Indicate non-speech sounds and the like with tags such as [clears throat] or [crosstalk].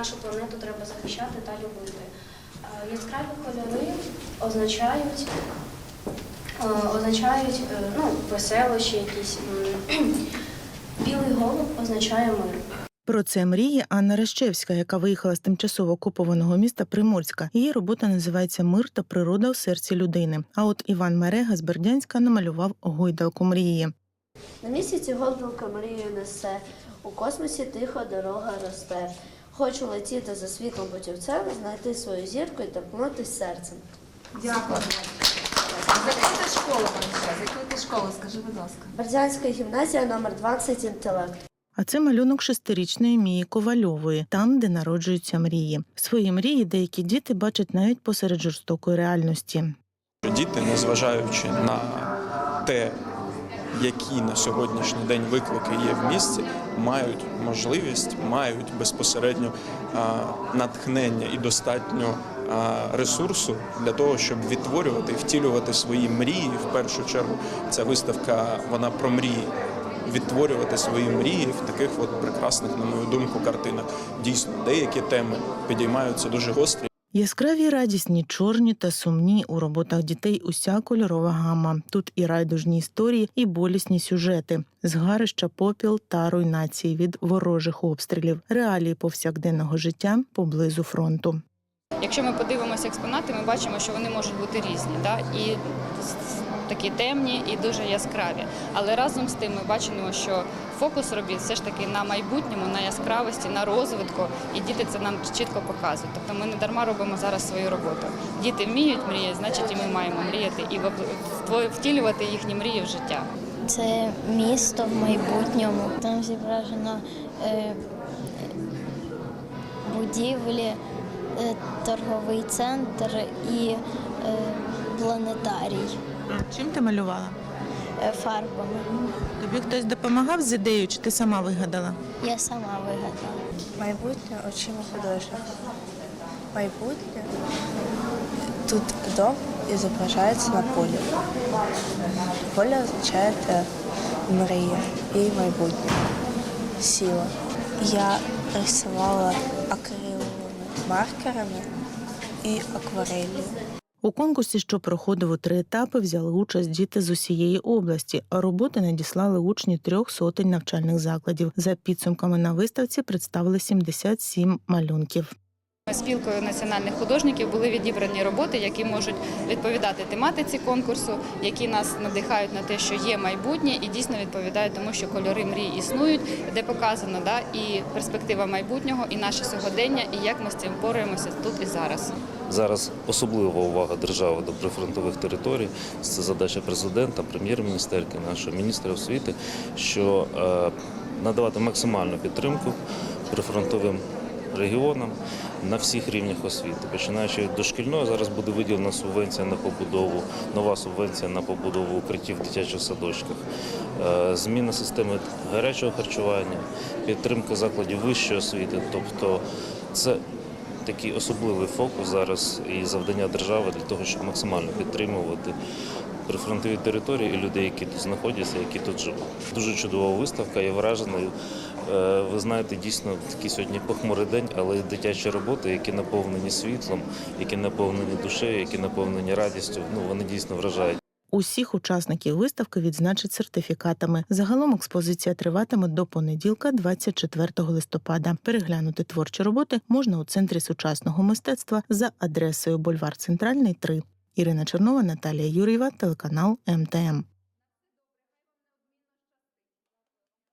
нашу планету треба захищати та любити. Е, Яскраві кольори означають, е, означають е, ну, веселощі якісь. [clears throat] Білий голуб означає мир. Про це мріє Анна Рещевська, яка виїхала з тимчасово окупованого міста Приморська. Її робота називається Мир та природа у серці людини. А от Іван Мерега з Бердянська намалював гойдалку мрії. На місяці голубка мрію несе, у космосі тихо дорога росте. Хочу летіти за світлом путівцем, знайти свою зірку і торкнутися серцем. Дякую. З якої ти ти школи? Скажи, будь ласка. Бердянська гімназія номер 20 інтелект. А це малюнок шестирічної Мії Ковальової, там, де народжуються мрії. Свої мрії деякі діти бачать навіть посеред жорстокої реальності. Діти, незважаючи на те, які на сьогоднішній день виклики є в місті, мають можливість, мають безпосередньо натхнення і достатньо ресурсу для того, щоб відтворювати і втілювати свої мрії. В першу чергу ця виставка вона про мрії. Відтворювати свої мрії в таких от прекрасних, на мою думку, картинах. Дійсно, деякі теми підіймаються дуже гострі. Яскраві, радісні, чорні та сумні у роботах дітей уся кольорова гама. Тут і райдужні історії, і болісні сюжети, згарища, попіл та руйнації від ворожих обстрілів, реалії повсякденного життя поблизу фронту. Якщо ми подивимося експонати, ми бачимо, що вони можуть бути різні, да? і такі темні, і дуже яскраві. Але разом з тим ми бачимо, що фокус робіт все ж таки на майбутньому, на яскравості, на розвитку, і діти це нам чітко показують. Тобто ми не дарма робимо зараз свою роботу. Діти вміють мріяти, значить і ми маємо мріяти і втілювати їхні мрії в життя. Це місто в майбутньому. Там зображено е, будівлі, е, торговий центр і е, планетарій Чим ти малювала? е, фарбами. Тобі хтось допомагав з ідеєю, чи ти сама вигадала? Я сама вигадала. Майбутнє очима художника. Майбутнє тут дом і зображається на полі. Поле означає мрія і майбутнє, сила. Я рисувала акриловими маркерами і акварелью. У конкурсі, що проходив у три етапи, взяли участь діти з усієї області. а Роботи надіслали учні трьох сотень навчальних закладів. За підсумками на виставці представили 77 малюнків. Спілкою національних художників були відібрані роботи, які можуть відповідати тематиці конкурсу, які нас надихають на те, що є майбутнє, і дійсно відповідають тому, що кольори мрій існують, де показано да, і перспектива майбутнього, і наше сьогодення, і як ми з цим боремося тут і зараз. Зараз особлива увага держави до прифронтових територій. Це задача президента, прем'єр-міністерки, нашого міністра освіти, що е, надавати максимальну підтримку прифронтовим регіонам на всіх рівнях освіти. Починаючи від дошкільної, зараз буде виділена субвенція на побудову, нова субвенція на побудову укриттів в дитячих садочках, е, зміна системи гарячого харчування, підтримка закладів вищої освіти. Тобто це такий особливий фокус зараз і завдання держави для того, щоб максимально підтримувати прифронтові території і людей, які тут знаходяться, які тут живуть. Дуже чудова виставка, я вражений. Е, Ви знаєте, дійсно такий сьогодні похмурий день, але дитячі роботи, які наповнені світлом, які наповнені душею, які наповнені радістю, ну вони дійсно вражають. Усіх учасників виставки відзначать сертифікатами. Загалом експозиція триватиме до понеділка, 24 листопада. Переглянути творчі роботи можна у центрі сучасного мистецтва за адресою Бульвар Центральний 3. Ірина Чернова, Наталія Юрєва, телеканал МТМ.